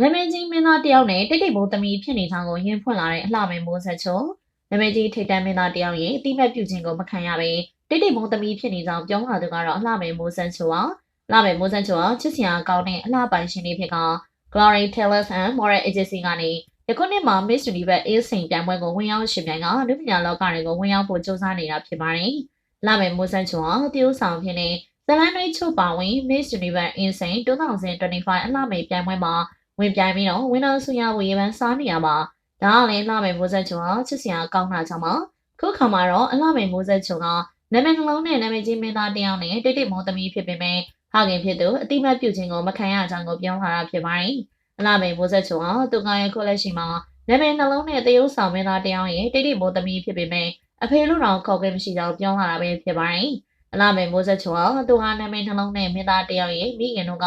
နာမည်ကြီးမင်းသားတယောက်နဲ့တိတ်တိတ်ဘုံသမီးဖြစ်နေကြောင်းကိုရင်ဖွင့်လာတဲ့အလှမယ်မိုးဆက်ချုံနာမည်ကြီးထိတ်တန်းမင်းသားတယောက်ရဲ့အတိမတ်ပြုခြင်းကိုမခံရပဲတိတ်တိတ်ဘုံသမီးဖြစ်နေကြောင်းပြောလာသူကတော့အလှမယ်မိုးဆက်ချုံပါအလှမယ်မိုးဆက်ချုံကချစ်စရာကောင်းတဲ့အလှပိုင်ရှင်လေးဖြစ်က Glory Tellers and Moral Agency ကနေယခုနှစ်မှာ Miss Universe A စိန်ပြိုင်ပွဲကိုဝင်ရောက်ရှင်ပြိုင်ကလူပညာလောကတွေကိုဝင်ရောက်ဖို့စ조사နေတာဖြစ်ပါတယ်။လာမယ်မိုးဆက်ချုံကတရုတ်ဆောင်ဖြစ်နေဇလန်တွေချုပ်ပါဝင် Miss Universe Insane 2025အလှမယ်ပြိုင်ပွဲမှာ ဝင်ပြိုင်ပြီးတော့ဝင်းတော်ဆူရဝေးပန်းစားနေရမှာဒါကလည်းလှမယ်မိုးဆက်ချုံကချစ်စရာကောင်းတာကြောင့်ပါခုခါမှာတော့အလှမယ်မိုးဆက်ချုံကနာမည်နှလုံးနဲ့နာမည်ကြီးမင်းသားတယောက်နဲ့တိတ်တိတ်မောသမီးဖြစ်ပေမဲ့ဟာခင်ဖြစ်သူအတိမတ်ပြုခြင်းကိုမခံရကြောင်းကိုပြောလာတာဖြစ်ပါတယ်အလှမယ်မိုးဆက်ချုံကသူကရဲ့ခုလက်ရှိမှာနာမည်နှလုံးနဲ့တရုတ်ဆောင်မင်းသားတယောက်ရဲ့တိတ်တိတ်မောသမီးဖြစ်ပေမဲ့အဖေလူတော်ခေါ်ခဲ့မရှိကြောင်းပြောလာတာပဲဖြစ်ပါတယ်အလှမယ်မိုးဆက်ချုံကသူဟာနာမည်နှလုံးနဲ့မင်းသားတယောက်ရဲ့မိခင်တို့က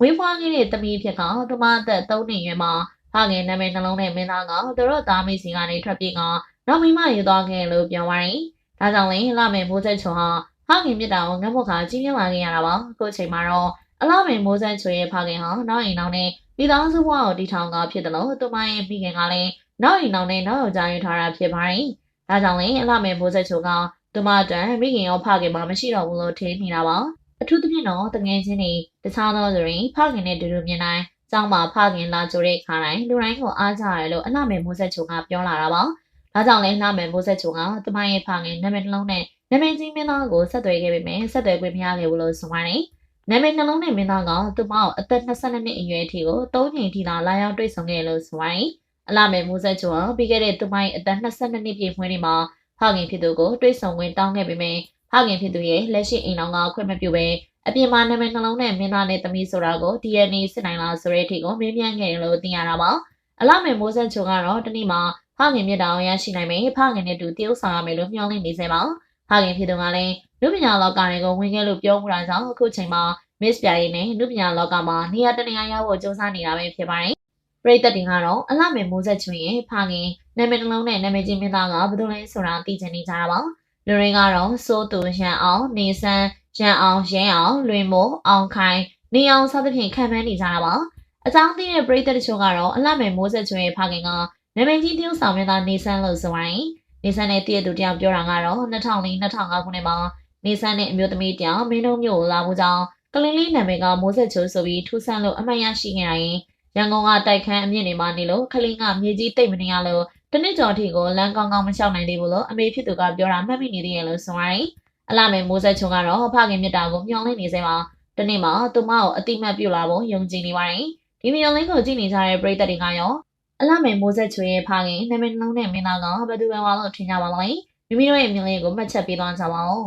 ဝေးဖွားခဲ့တဲ့သမီးဖြစ်ကသူမအသက်3နှစ်ရွယ်မှာဖခင်နာမည်နှလုံးနဲ့မင်းသားကသူတို့သားမိစီကနေထွက်ပြေးကနောက်မိမယူသွားခဲ့လို့ပြောပါတယ်။ဒါကြောင့်လည်းလာမယ်မိုးဆက်ချုံဟာဖခင်မြစ်တာကိုငတ်မခါကြီးပြင်းလာခဲ့ရတာပါ။အခုချိန်မှာတော့အလာမယ်မိုးဆက်ချုံရဲ့ဖခင်ဟာနောက်အိမ်နောက်နဲ့မိသားစုဘဝကိုတည်ထောင်ကဖြစ်တယ်လို့သူမရဲ့မိခင်ကလည်းနောက်အိမ်နောက်နဲ့နောက်ယောက်ျားယူထားတာဖြစ်ပါတယ်။ဒါကြောင့်လည်းအလာမယ်မိုးဆက်ချုံကသူမအတွက်မိခင်ရောဖခင်မှမရှိတော့ဘူးလို့ထင်နေတာပါ။ အထူးသဖြင့်တော့တငယ်ချင်းတွေတခြားသောဆိုရင်ဖခင်နဲ့တူတူမြင်တိုင်းကျောင်းမှာဖခင်လာကြိုတဲ့ခါတိုင်းလူတိုင်းကိုအားကြရတယ်လို့အလှမယ်မိုးဆက်ချုံကပြောလာတာပါ။ဒါကြောင့်လဲလှမယ်မိုးဆက်ချုံကတမရဲ့ဖခင်နာမည်နှလုံးနဲ့နာမည်ကြီးမင်းသားကိုဆက်သွယ်ခဲ့ပေမဲ့ဆက်သွယ်ခွင့်မရခဲ့ဘူးလို့ဆိုပါတယ်။နာမည်နှလုံးနဲ့မင်းသားကသူမကိုအသက်22နှစ်အရွယ်အထိကို၃ချိန်ထိလာလာရောက်တွေ့ဆုံခဲ့လို့ဆိုပါတယ်။အလှမယ်မိုးဆက်ချုံကပြီးခဲ့တဲ့သူမရဲ့အသက်22နှစ်ပြည့်မွေးနေ့မှာဖခင်ဖြစ်သူကိုတွေ့ဆုံခွင့်တောင်းခဲ့ပေမဲ့ဖခင်ဖြစ်သူရဲ့လက်ရှိအိမ်တော်ကခွင့်မပြုဘဲအပြင်မှာနာမည်နှလုံးနဲ့မင်းသားနဲ့သမီးဆိုတာကို DNA စစ်နိုင်လားဆိုတဲ့အထိကိုမေးမြန်းခဲ့တယ်လို့သိရတာပါအလမေမိုးဆက်ချုံကတော့တနေ့မှာဖခင်မြတ်တော်ရရှိနိုင်မယ်ဖခင်နဲ့တူတရုပ်ဆောင်ရမယ်လို့မျှော်လင့်နေစေပါဖခင်ဖြစ်သူကလည်းလူပညာလောကတွေကိုဝင်ခဲ့လို့ပြောမှုတာကြောင့်အခုချိန်မှာ Miss ပြာရီနဲ့လူပညာလောကမှာနေရာတနေရာရောက်ဖို့စူးစမ်းနေတာပဲဖြစ်ပါတယ်ပရိသတ်တွေကတော့အလမေမိုးဆက်ချွင်ရဲ့ဖခင်နာမည်နှလုံးနဲ့နာမည်ကြီးမင်းသားကဘယ်လိုလဲဆိုတာသိချင်နေကြတာပါ လူတွေကတော့စိုးသူရန်အောင်နေဆန်းရန်အောင်ရင်းအောင်လွင်မိုးအောင်ခိုင်နေအောင်စသဖြင့်ခံမှန်းနေကြတာပါအကြောင်းသိတဲ့ပရိသတ်တချို့ကတော့အလှမယ်မိုးဆက်ချွေရဲ့ဖခင်ကနာမည်ကြီးတရုတ်ဆောင်မင်းသားနေဆန်းလို့ဆိုရင်နေဆန်းနဲ့တည့်ရသူတယောက်ပြောတာကတော့2004-2005ခုနှစ်မှာနေဆန်းနဲ့အမျိုးသမီးတယောက်မင်းတို့မျိုးကိုလာမှုကြောင်းကလင်းလေးနာမည်ကမိုးဆက်ချိုးဆိုပြီးထူးဆန်းလို့အမှတ်ရရှိခဲ့ရရင်ရန်ကုန်ကတိုက်ခန်းအမြင့်နေမှနေလို့ခလင်းကမြေကြီးတိတ်မနေရလို့ တနစ်ကျော်ထီကိုလမ်းကောင်းကောင်းမလျှောက်နိုင်သေးဘူးလို့အမေဖြစ်သူကပြောတာမှတ်မိနေသေးရဲ့လို့ဆိုရင်အလာမယ်မိုးဆက်ချုံကတော့ဖခင်မြတ်တာကိုမျှော်လင့်နေစေပါတနေ့မှာသူမကိုအတိမတ်ပြုလာဖို့ယုံကြည်နေပါတယ်ဒီဗီဒီယိုလင်းကိုကြည့်နေကြတဲ့ပရိသတ်တွေကရောအလာမယ်မိုးဆက်ချွေရဲ့ဖခင်နာမည်နှလုံးနဲ့မင်းသားကဘယ်သူပဲဝါလို့ထင်ကြပါမလဲမိမိတို့ရဲ့မြင်လေးကိုမှတ်ချက်ပေးသွားကြပါဦး